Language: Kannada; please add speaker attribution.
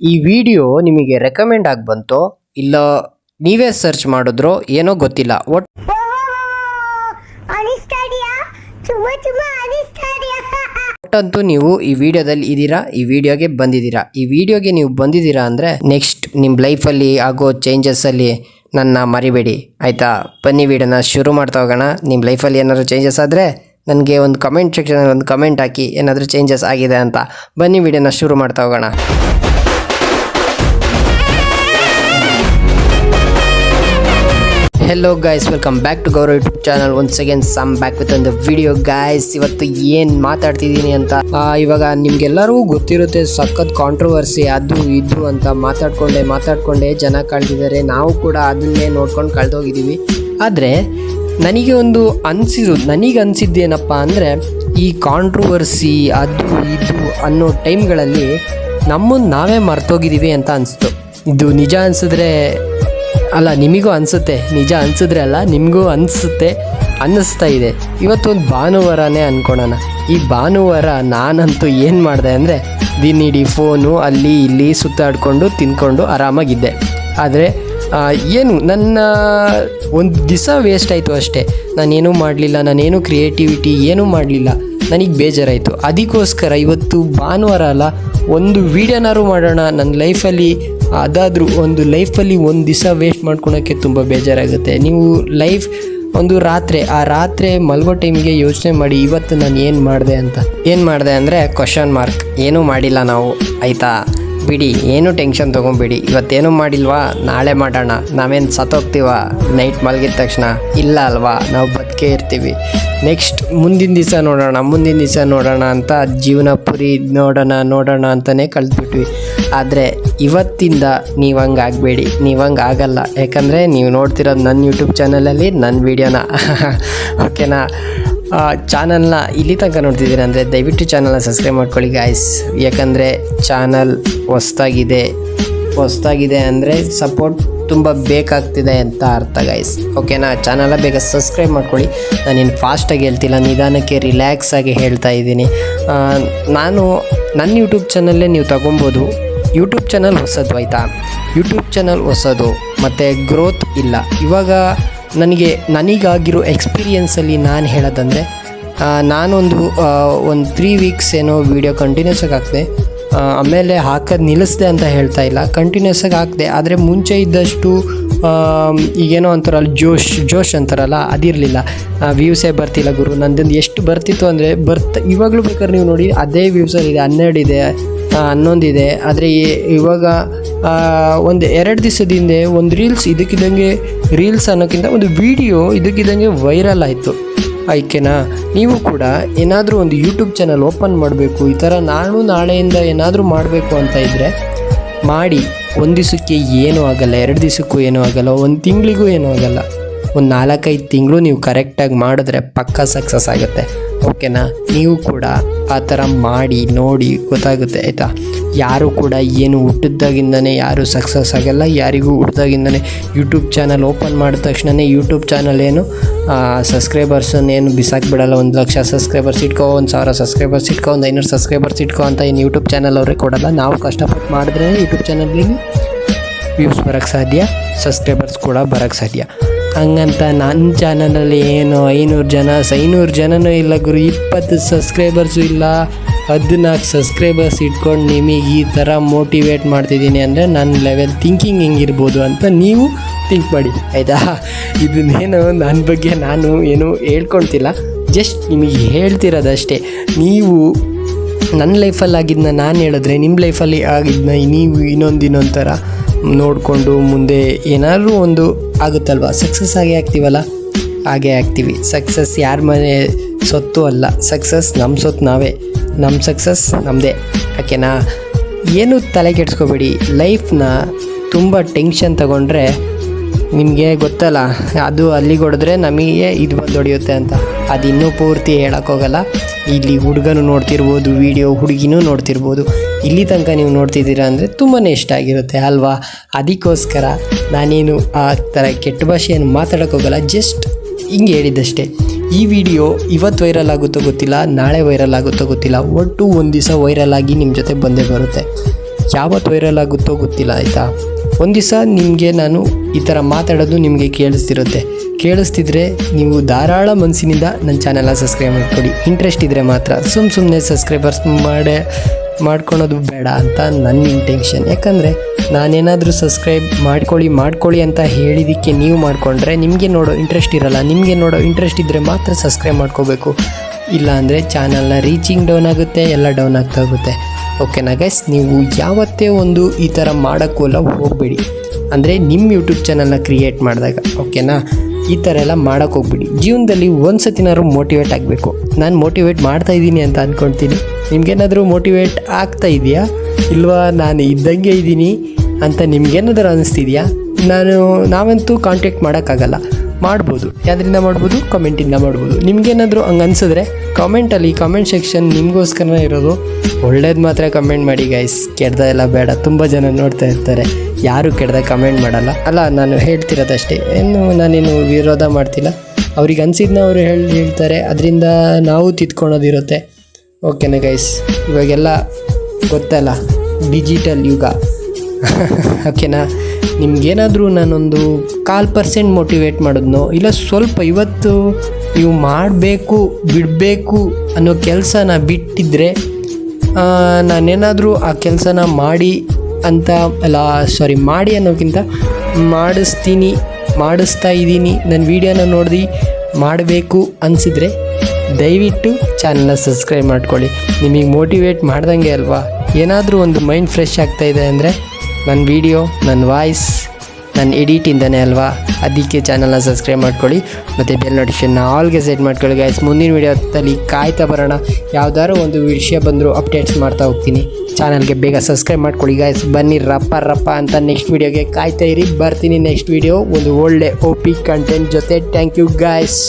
Speaker 1: ಈ ವಿಡಿಯೋ ನಿಮಗೆ ರೆಕಮೆಂಡ್ ಆಗಿ ಬಂತೋ ಇಲ್ಲ ನೀವೇ ಸರ್ಚ್ ಮಾಡಿದ್ರೋ ಏನೋ ಗೊತ್ತಿಲ್ಲ. ಒಟ್ ಒಟ್ಟಂತೂ ನೀವು ಈ ವಿಡಿಯೋದಲ್ಲಿ ಇದ್ದೀರಾ ಈ ವಿಡಿಯೋಗೆ ಬಂದಿದ್ದೀರಾ. ಈ ವಿಡಿಯೋಗೆ ನೀವು ಬಂದಿದ್ದೀರಾ ಅಂದರೆ ನೆಕ್ಸ್ಟ್ ನಿಮ್ಮ ಲೈಫಲ್ಲಿ ಆಗೋ ಚೇಂಜಸ್ಸಲ್ಲಿ ನನ್ನ ಮರಿಬೇಡಿ. ಆಯಿತಾ? ಬನ್ನಿ ವಿಡಿಯೋನ ಶುರು ಮಾಡ್ತಾ ಹೋಗೋಣ. ನಿಮ್ಮ ಲೈಫಲ್ಲಿ ಏನಾದರೂ ಚೇಂಜಸ್ ಆದರೆ ನನಗೆ ಒಂದು ಕಮೆಂಟ್ ಸೆಕ್ಷನಲ್ಲಿ ಒಂದು ಕಮೆಂಟ್ ಹಾಕಿ ಏನಾದರೂ ಚೇಂಜಸ್ ಆಗಿದೆ ಅಂತ. ಬನ್ನಿ ವಿಡಿಯೋನ ಶುರು ಮಾಡ್ತಾ ಹೋಗೋಣ. Hello guys welcome back to Gaurav YouTube channel once again some back with ಒಂದು ವಿಡಿಯೋ ಗಾಯ್ಸ್ ಇವತ್ತು ಏನು ಮಾತಾಡ್ತಿದ್ದೀನಿ ಅಂತ ಇವಾಗ ನಿಮ್ಗೆಲ್ಲರಿಗೂ ಗೊತ್ತಿರುತ್ತೆ, ಸಖತ್ ಕಾಂಟ್ರವರ್ಸಿ ಅದು ಇದು ಅಂತ ಮಾತಾಡ್ಕೊಂಡೆ ಮಾತಾಡ್ಕೊಂಡೆ ಜನ ಕಳೆದಿದ್ದಾರೆ. ನಾವು ಕೂಡ ಅದನ್ನೇ ನೋಡ್ಕೊಂಡು ಕಳೆದೋಗಿದ್ದೀವಿ. ಆದರೆ, ನನಗೆ ಒಂದು ಅನಿಸಿದ್ದು, ನನಗೆ ಅನಿಸಿದ್ದೇನಪ್ಪ ಅಂದರೆ, ಈ ಕಾಂಟ್ರವರ್ಸಿ ಅದು ಇದು ಅನ್ನೋ ಟೈಮ್ಗಳಲ್ಲಿ ನಮ್ಮನ್ನು ನಾವೇ ಮರ್ತೋಗಿದ್ದೀವಿ ಅಂತ ಅನಿಸ್ತು. ಇದು ನಿಜ ಅನಿಸಿದ್ರೆ ಅಲ್ಲ, ನಿಮಗೂ ಅನಿಸುತ್ತೆ. ನಿಜ ಅನಿಸಿದ್ರೆ ಅಲ್ಲ, ನಿಮಗೂ ಅನಿಸುತ್ತೆ, ಅನ್ನಿಸ್ತಾ ಇದೆ. ಇವತ್ತೊಂದು ಭಾನುವಾರನೇ ಅಂದ್ಕೊಳೋಣ ಈ ಭಾನುವಾರ ನಾನಂತೂ ಏನು ಮಾಡಿದೆ ಅಂದರೆ ದಿನಿಡೀ ಫೋನು ಅಲ್ಲಿ ಇಲ್ಲಿ ಸುತ್ತಾಡಿಕೊಂಡು ತಿಂದ್ಕೊಂಡು ಆರಾಮಾಗಿದ್ದೆ. ಆದರೆ ಏನು, ನನ್ನ ಒಂದು ದಿವಸ ವೇಸ್ಟ್ ಆಯಿತು ಅಷ್ಟೇ. ನಾನೇನೂ ಮಾಡಲಿಲ್ಲ, ನಾನೇನು ಕ್ರಿಯೇಟಿವಿಟಿ ಏನೂ ಮಾಡಲಿಲ್ಲ. ನನಗೆ ಬೇಜಾರಾಯಿತು. ಅದಕ್ಕೋಸ್ಕರ ಇವತ್ತು ಭಾನುವಾರ ಅಲ್ಲ, ಒಂದು ವೀಡಿಯೋನಾರು ಮಾಡೋಣ. ನನ್ನ ಲೈಫಲ್ಲಿ ಅದಾದರೂ ಒಂದು ಲೈಫಲ್ಲಿ ಒಂದು ದಿವಸ ವೇಸ್ಟ್ ಮಾಡ್ಕೊಳೋಕ್ಕೆ ತುಂಬ ಬೇಜಾರಾಗುತ್ತೆ. ನೀವು ಲೈಫ್ ಒಂದು ರಾತ್ರಿ, ಆ ರಾತ್ರಿ ಮಲ್ಗೋ ಟೈಮ್ಗೆ ಯೋಚನೆ ಮಾಡಿ ಇವತ್ತು ನಾನು ಏನು ಮಾಡಿದೆ ಅಂತ. ಏನು ಮಾಡಿದೆ ಅಂದರೆ ಕ್ವಶನ್ ಮಾರ್ಕ್ ಏನೂ ಮಾಡಿಲ್ಲ ನಾವು. ಆಯಿತಾ? ಬಿಡಿ, ಏನು ಟೆನ್ಷನ್ ತೊಗೊಂಬಿಡಿ ಇವತ್ತೇನು ಮಾಡಿಲ್ವಾ? ನಾಳೆ ಮಾಡೋಣ. ನಾವೇನು ಸತ್ತೋಗ್ತೀವ? ನೈಟ್ ಮಲಗಿದ ತಕ್ಷಣ. ಇಲ್ಲ ಅಲ್ವಾ? ನಾವು ಬದುಕೇ ಇರ್ತೀವಿ. ನೆಕ್ಸ್ಟ್ ಮುಂದಿನ ದಿವಸ ನೋಡೋಣ, ಮುಂದಿನ ದಿವಸ ನೋಡೋಣ ಅಂತ ಜೀವನ ಪುರಿ ನೋಡೋಣ ನೋಡೋಣ ಅಂತಲೇ ಕಳೆದ್ಬಿಟ್ವಿ. ಆದರೆ ಇವತ್ತಿಂದ ನೀವು ಹಂಗೆ ಆಗಬೇಡಿ ನೀವು ಹಂಗೆ ಆಗಲ್ಲ. ಯಾಕಂದರೆ ನೀವು ನೋಡ್ತಿರೋದು ನನ್ನ ಯೂಟ್ಯೂಬ್ ಚಾನಲಲ್ಲಿ ನನ್ನ ವೀಡಿಯೋನ ಓಕೆನಾ ಚಾನಲ್ನ ಇಲ್ಲಿ ತನಕ ನೋಡ್ತಿದ್ದೀರ ಅಂದರೆ ದಯವಿಟ್ಟು ಚಾನಲ್ನ ಸಬ್ಸ್ಕ್ರೈಬ್ ಮಾಡ್ಕೊಳ್ಳಿ ಗಾಯ್ಸ್ ಯಾಕಂದರೆ ಚಾನಲ್ ಹೊಸ್ದಾಗಿದೆ. ಹೊಸ್ದಾಗಿದೆ ಅಂದರೆ ಸಪೋರ್ಟ್ ತುಂಬ ಬೇಕಾಗ್ತಿದೆ ಅಂತ ಅರ್ಥ ಗಾಯ್ಸ್ ಓಕೆನಾ ಚಾನಲ ಬೇಗ ಸಬ್ಸ್ಕ್ರೈಬ್ ಮಾಡ್ಕೊಳ್ಳಿ. ನಾನೇನು ಫಾಸ್ಟಾಗಿ ಹೇಳ್ತಿಲ್ಲ, ನಿಧಾನಕ್ಕೆ ರಿಲ್ಯಾಕ್ಸ್ ಆಗಿ ಹೇಳ್ತಾ ಇದ್ದೀನಿ. ನಾನು ನನ್ನ ಯೂಟ್ಯೂಬ್ ಚಾನಲ್ಲೇ ನೀವು ತಗೊಬೋದು. ಯೂಟ್ಯೂಬ್ ಚಾನಲ್ ಹೊಸದು ಆಯಿತಾ? ಯೂಟ್ಯೂಬ್ ಚಾನಲ್ ಹೊಸದು, ಮತ್ತು ಗ್ರೋತ್ ಇಲ್ಲ. ಇವಾಗ ನನಗೆ, ನನಗಾಗಿರೋ ಎಕ್ಸ್ಪೀರಿಯನ್ಸಲ್ಲಿ ನಾನು ಹೇಳೋದಂದರೆ ನಾನೊಂದು ಒಂದು ತ್ರೀ ವೀಕ್ಸ್ ಏನೋ ವೀಡಿಯೋ ಕಂಟಿನ್ಯೂಸ್ ಆಗಿ ಹಾಕಿದೆ ಆಮೇಲೆ ಹಾಕೋದು ನಿಲ್ಲಿಸ್ದೆ ಅಂತ ಹೇಳ್ತಾ ಇಲ್ಲ. ಕಂಟಿನ್ಯೂಸ್ ಆಗಿ ಹಾಕಿದೆ, ಆದರೆ ಮುಂಚೆ ಇದ್ದಷ್ಟು ಈಗೇನೋ ಅಂತಾರಲ್ಲ ಜೋಶ್ ಜೋಶ್ ಅಂತಾರಲ್ಲ, ಅದಿರಲಿಲ್ಲ. ವ್ಯೂಸೇ ಬರ್ತಿಲ್ಲ ಗುರು. ನಂದೊಂದು ಎಷ್ಟು ಬರ್ತಿತ್ತು ಅಂದರೆ, ಬರ್ತ, ಇವಾಗಲೂ ಬೇಕಾದ್ರೆ ನೀವು ನೋಡಿ, ಅದೇ ವ್ಯೂಸಲ್ಲಿ ಇದೆ, ಹನ್ನೆರಡು ಇದೆ. ಹನ್ನೊಂದಿದೆ ಆದರೆ ಇವಾಗ ಒಂದು ಎರಡು ದಿವಸದ ಹಿಂದೆ ಒಂದು ರೀಲ್ಸ್ ಇದಕ್ಕಿದ್ದಂಗೆ ರೀಲ್ಸ್ ಅನ್ನೋಕ್ಕಿಂತ ಒಂದು ವಿಡಿಯೋ ಇದಕ್ಕಿದ್ದಂಗೆ ವೈರಲ್ ಆಯಿತು. ಆಯ್ಕೆನಾ? ನೀವು ಕೂಡ ಏನಾದರೂ ಒಂದು ಯೂಟ್ಯೂಬ್ ಚಾನಲ್ ಓಪನ್ ಮಾಡಬೇಕು, ಈ ಥರ ನಾನು ನಾಳೆಯಿಂದ ಏನಾದರೂ ಮಾಡಬೇಕು ಅಂತ ಇದ್ದರೆ ಮಾಡಿ. ಒಂದು ದಿವಸಕ್ಕೆ ಏನೂ ಆಗಲ್ಲ, ಎರಡು ದಿವಸಕ್ಕೂ ಏನೂ ಆಗಲ್ಲ, ಒಂದು ತಿಂಗಳಿಗೂ ಏನೂ ಆಗಲ್ಲ. ಒಂದು ನಾಲ್ಕೈದು ತಿಂಗಳು ನೀವು ಕರೆಕ್ಟಾಗಿ ಮಾಡಿದ್ರೆ ಪಕ್ಕ ಸಕ್ಸಸ್ ಆಗುತ್ತೆ. ಓಕೆನಾ ನೀವು ಕೂಡ ಆ ಥರ ಮಾಡಿ, ನೋಡಿ ಗೊತ್ತಾಗುತ್ತೆ, ಆಯಿತಾ? ಯಾರು ಕೂಡ ಏನು ಹುಟ್ಟಿದಾಗಿಂದನೇ ಯಾರು ಸಕ್ಸಸ್ ಆಗಲ್ಲ, ಯಾರಿಗೂ ಹುಟ್ಟಿದಾಗಿಂದನೇ ಯೂಟ್ಯೂಬ್ ಚಾನಲ್ ಓಪನ್ ಮಾಡಿದ ತಕ್ಷಣವೇ ಯೂಟ್ಯೂಬ್ ಚಾನಲ್ ಏನು ಸಬ್ಸ್ಕ್ರೈಬರ್ಸನ್ನು ಏನು ಬಿಸಾಕ್ಬಿಡಲ್ಲ, ಒಂದು ಲಕ್ಷ ಸಬ್ಸ್ಕ್ರೈಬರ್ಸ್ ಇಟ್ಕೋ, ಒಂದು ಸಾವಿರ ಸಬ್ಸ್ಕ್ರೈಬರ್ಸ್ ಇಟ್ಕೋ, ಒಂದು ಐನೂರು ಸಬ್ಸ್ಕ್ರೈಬರ್ಸ್ ಇಟ್ಕೋ ಅಂತ ಏನು ಯೂಟ್ಯೂಬ್ ಚಾನಲ್ ಅವರೇ ಕೊಡಲ್ಲ. ನಾವು ಕಷ್ಟಪಟ್ಟು ಮಾಡಿದ್ರೆ ಯೂಟ್ಯೂಬ್ ಚಾನಲ್ಗೆ ವ್ಯೂಸ್ ಬರೋಕ್ಕೆ ಸಾಧ್ಯ ಸಬ್ಸ್ಕ್ರೈಬರ್ಸ್ ಕೂಡ ಬರೋಕ್ಕೆ ಸಾಧ್ಯ. ಹಂಗಂತ ನನ್ನ ಚಾನಲಲ್ಲಿ ಏನು ಐನೂರು ಜನ, ಐನೂರು ಜನನೂ ಇಲ್ಲ ಗುರು, ಇಪ್ಪತ್ತು ಸಬ್ಸ್ಕ್ರೈಬರ್ಸು ಇಲ್ಲ. ಹದಿನಾಲ್ಕು ಸಬ್ಸ್ಕ್ರೈಬರ್ಸ್ ಇಟ್ಕೊಂಡು ನಿಮಗೆ ಈ ಥರ ಮೋಟಿವೇಟ್ ಮಾಡ್ತಿದ್ದೀನಿ ಅಂದರೆ ನನ್ನ ಲೆವೆಲ್ ಥಿಂಕಿಂಗ್ ಹೆಂಗಿರ್ಬೋದು ಅಂತ ನೀವು ಥಿಂಕ್ ಮಾಡಿ, ಆಯಿತಾ? ಇದನ್ನೇನು ನನ್ನ ಬಗ್ಗೆ ನಾನು ಏನು ಹೇಳ್ಕೊಳ್ತಿಲ್ಲ. ಜಸ್ಟ್ ನಿಮಗೆ ಹೇಳ್ತಿರೋದಷ್ಟೇ. ನೀವು ನನ್ನ ಲೈಫಲ್ಲಿ ಆಗಿದ್ದನ್ನ ನಾನು ಹೇಳಿದ್ರೆ ನಿಮ್ಮ ಲೈಫಲ್ಲಿ ಆಗಿದ್ದನ್ನ ನೀವು ಇನ್ನೊಂದು ಇನ್ನೊಂದು ಥರ ನೋಡಿಕೊಂಡು ಮುಂದೆ ಏನಾದರೂ ಒಂದು ಆಗುತ್ತಲ್ವ? ಸಕ್ಸಸ್ ಆಗೇ ಆಗ್ತೀವಲ್ಲ? ಹಾಗೆ ಆಗ್ತೀವಿ. ಸಕ್ಸಸ್ ಯಾರ ಮನೆ ಸೊತ್ತು ಅಲ್ಲ. ಸಕ್ಸಸ್ ನಮ್ಮ ಸೊತ್ತು ನಾವೇ. ನಮ್ಮ ಸಕ್ಸಸ್ ನಮ್ಮದೇ ಓಕೆನಾ ಏನು ತಲೆ ಕೆಡಿಸ್ಕೋಬೇಡಿ. ಲೈಫ್ನ ತುಂಬ ಟೆನ್ಷನ್ ತಗೊಂಡ್ರೆ ನಿಮಗೆ ಗೊತ್ತಲ್ಲ, ಅದು ಅಲ್ಲಿಗೆ ಹೊಡೆದ್ರೆ ನಮಗೆ ಇದು ಬಂದು ಹೊಡೆಯುತ್ತೆ ಅಂತ. ಅದು ಇನ್ನೂ ಪೂರ್ತಿ ಹೇಳೋಕ್ಕೋಗಲ್ಲ ಇಲ್ಲಿ ಹುಡುಗನೂ ನೋಡ್ತಿರ್ಬೋದು, ವಿಡಿಯೋ ಹುಡುಗಿನೂ ನೋಡ್ತಿರ್ಬೋದು. ಇಲ್ಲಿ ತನಕ ನೀವು ನೋಡ್ತಿದ್ದೀರಾ ಅಂದರೆ ತುಂಬಾ ಇಷ್ಟ ಆಗಿರುತ್ತೆ, ಅಲ್ವಾ? ಅದಕ್ಕೋಸ್ಕರ ನಾನೇನು ಆ ಥರ ಕೆಟ್ಟ ಭಾಷೆಯನ್ನು ಮಾತಾಡೋಕ್ಕೋಗಲ್ಲ ಜಸ್ಟ್ ಹಿಂಗೆ ಹೇಳಿದ್ದಷ್ಟೇ. ಈ ವಿಡಿಯೋ ಇವತ್ತು ವೈರಲ್ ಆಗುತ್ತೋ ಗೊತ್ತಿಲ್ಲ, ನಾಳೆ ವೈರಲ್ ಆಗುತ್ತೋ ಗೊತ್ತಿಲ್ಲ, ಒಟ್ಟು ಒಂದು ದಿವಸ ವೈರಲ್ ಆಗಿ ನಿಮ್ಮ ಜೊತೆ ಬಂದೇ ಬರುತ್ತೆ. ಯಾವತ್ತು ವೈರಲ್ ಆಗುತ್ತೋ ಗೊತ್ತಿಲ್ಲ, ಆಯಿತಾ? ಒಂದು ದಿವಸ ನಿಮಗೆ ನಾನು ಈ ಥರ ಮಾತಾಡೋದು ನಿಮಗೆ ಕೇಳಿಸ್ತಿರುತ್ತೆ. ಕೇಳಿಸ್ತಿದ್ರೆ ನೀವು ಧಾರಾಳ ಮನಸ್ಸಿನಿಂದ ನನ್ನ ಚಾನೆಲ್ನ ಸಬ್ಸ್ಕ್ರೈಬ್ ಮಾಡ್ಕೊಳ್ಳಿ ಇಂಟ್ರೆಸ್ಟ್ ಇದ್ದರೆ ಮಾತ್ರ ಸುಮ್ಮ ಸುಮ್ಮನೆ ಸಬ್ಸ್ಕ್ರೈಬರ್ಸ್ ಮಾಡಿ, ಮಾಡ್ಕೊಳೋದು ಬೇಡ ಅಂತ ನನ್ನ ಇಂಟೆನ್ಷನ್ ಯಾಕಂದರೆ ನಾನೇನಾದರೂ ಸಬ್ಸ್ಕ್ರೈಬ್ ಮಾಡ್ಕೊಳ್ಳಿ ಮಾಡ್ಕೊಳ್ಳಿ ಅಂತ ಹೇಳಿದ್ದಕ್ಕೆ ನೀವು ಮಾಡಿಕೊಂಡ್ರೆ ನಿಮಗೆ ನೋಡೋ ಇಂಟ್ರೆಸ್ಟ್ ಇರಲ್ಲ. ನಿಮಗೆ ನೋಡೋ ಇಂಟ್ರೆಸ್ಟ್ ಇದ್ದರೆ ಮಾತ್ರ ಸಬ್ಸ್ಕ್ರೈಬ್ ಮಾಡ್ಕೋಬೇಕು. ಇಲ್ಲ ಅಂದರೆ ಚಾನಲ್ನ ರೀಚಿಂಗ್ ಡೌನ್ ಆಗುತ್ತೆ, ಎಲ್ಲ ಡೌನ್ ಆಗ್ತಾ ಹೋಗುತ್ತೆ. ಓಕೆನಾ ಗೈಸ್ ನೀವು ಯಾವತ್ತೇ ಒಂದು ಈ ಥರ ಮಾಡೋಕ್ಕೋಲ್ಲ ಹೋಗಬೇಡಿ. ಅಂದರೆ ನಿಮ್ಮ ಯೂಟ್ಯೂಬ್ ಚಾನಲ್ನ ಕ್ರಿಯೇಟ್ ಮಾಡಿದಾಗ ಓಕೆನಾ ಈ ಥರ ಎಲ್ಲ ಮಾಡೋಕ್ಕೆ ಹೋಗ್ಬಿಡಿ. ಜೀವನದಲ್ಲಿ ಒಂದು ಸತಿನಾದ್ರು ಮೋಟಿವೇಟ್ ಆಗಬೇಕು. ನಾನು ಮೋಟಿವೇಟ್ ಮಾಡ್ತಾ ಇದ್ದೀನಿ ಅಂತ ಅಂದ್ಕೊಳ್ತೀನಿ ನಿಮ್ಗೇನಾದರೂ ಮೋಟಿವೇಟ್ ಆಗ್ತಾ ಇದೆಯಾ? ಇಲ್ವಾ, ನಾನು ಇದ್ದಂಗೆ ಇದ್ದೀನಿ ಅಂತ ನಿಮ್ಗೇನಾದರೂ ಅನಿಸ್ತಿದೆಯಾ? ನಾನು, ನಾವಂತೂ ಕಾಂಟ್ಯಾಕ್ಟ್ ಮಾಡೋಕ್ಕಾಗಲ್ಲ. ಮಾಡ್ಬೋದು. ಯಾವ್ದ್ರಿಂದ ಮಾಡ್ಬೋದು? ಕಮೆಂಟಿಂದ ಮಾಡ್ಬೋದು. ನಿಮ್ಗೇನಾದರೂ ಹಂಗೆ ಅನ್ಸಿದ್ರೆ ಕಾಮೆಂಟಲ್ಲಿ ಕಾಮೆಂಟ್ ಸೆಕ್ಷನ್ ನಿಮಗೋಸ್ಕರ ಇರೋದು. ಒಳ್ಳೇದು ಮಾತ್ರ ಕಮೆಂಟ್ ಮಾಡಿ ಗೈಸ್ ಕೆಡ್ದ ಎಲ್ಲ ಬೇಡ. ತುಂಬ ಜನ ನೋಡ್ತಾ ಇರ್ತಾರೆ. ಯಾರು ಕೆಡ್ದ ಕಮೆಂಟ್ ಮಾಡಲ್ಲ. ಅಲ್ಲ, ನಾನು ಹೇಳ್ತಿರೋದಷ್ಟೇ. ಏನು ನಾನೇನು ವಿರೋಧ ಮಾಡ್ತಿಲ್ಲ. ಅವ್ರಿಗೆ ಅನ್ಸಿದ್ನ ಅವರು ಹೇಳಿ, ಹೇಳ್ತಾರೆ. ಅದರಿಂದ ನಾವು ತಿದ್ಕೊಳೋದಿರುತ್ತೆ. ಓಕೆನಾ ಗೈಸ್ ಇವಾಗೆಲ್ಲ ಗೊತ್ತಲ್ಲ? ಡಿಜಿಟಲ್ ಯುಗ. ಓಕೆನಾ ನಿಮ್ಗೇನಾದರೂ ನಾನೊಂದು ಕಾಲು ಪರ್ಸೆಂಟ್ ಮೋಟಿವೇಟ್ ಮಾಡಿದ್ನೋ, ಇಲ್ಲ ಸ್ವಲ್ಪ ಇವತ್ತು ನೀವು ಮಾಡಬೇಕು, ಬಿಡಬೇಕು ಅನ್ನೋ ಕೆಲಸನ ಬಿಟ್ಟಿದ್ದರೆ ನಾನೇನಾದರೂ ಆ ಕೆಲಸನ ಮಾಡಿ ಅಂತ, ಅಲ್ಲ ಸಾರಿ ಮಾಡಿ ಅನ್ನೋಕ್ಕಿಂತ ಮಾಡಿಸ್ತೀನಿ, ಮಾಡಿಸ್ತಾ ಇದ್ದೀನಿ, ನನ್ನ ವೀಡಿಯೋನ ನೋಡಿ ಮಾಡಬೇಕು ಅನಿಸಿದರೆ ದಯವಿಟ್ಟು ಚಾನಲ್ನ ಸಬ್ಸ್ಕ್ರೈಬ್ ಮಾಡ್ಕೊಳ್ಳಿ. ನಿಮಗೆ ಮೋಟಿವೇಟ್ ಮಾಡ್ದಂಗೆ ಅಲ್ವಾ? ಏನಾದರೂ ಒಂದು ಮೈಂಡ್ ಫ್ರೆಶ್ ಆಗ್ತಾಯಿದೆ ಅಂದರೆ ನನ್ನ ವಿಡಿಯೋ ನನ್ನ ವಾಯ್ಸ್ ನನ್ನ ಎಡಿಟಿಂದನೇ ಅಲ್ವಾ? ಅದಕ್ಕೆ ಚಾನಲ್ನ ಸಬ್ಸ್ಕ್ರೈಬ್ ಮಾಡ್ಕೊಳ್ಳಿ, ಮತ್ತು ಬೆಲ್ ನೋಟಿಫಿಕೇಷನ್ನ ಆಲ್ಗೆ ಸೆಟ್ ಮಾಡ್ಕೊಳ್ಳಿ ಗಾಯ್ಸ್ ಮುಂದಿನ ವೀಡಿಯೋದಲ್ಲಿ ಕಾಯ್ತಾ ಬರೋಣ. ಯಾವ್ದಾದ್ರು ಒಂದು ವಿಷಯ ಬಂದರೂ ಅಪ್ಡೇಟ್ಸ್ ಮಾಡ್ತಾ ಹೋಗ್ತೀನಿ. ಚಾನಲ್ಗೆ ಬೇಗ ಸಬ್ಸ್ಕ್ರೈಬ್ ಮಾಡ್ಕೊಳ್ಳಿ ಗಾಯ್ಸ್ ಬನ್ನಿ, ರಪ್ಪ ರಪ್ಪ ಅಂತ ನೆಕ್ಸ್ಟ್ ವೀಡಿಯೋಗೆ ಕಾಯ್ತಾ ಇರಿ. ಬರ್ತೀನಿ ನೆಕ್ಸ್ಟ್ ವೀಡಿಯೋ. ಒಂದು ಒಳ್ಳೆ ಓಪಿ ಕಂಟೆಂಟ್ ಜೊತೆ. Thank you guys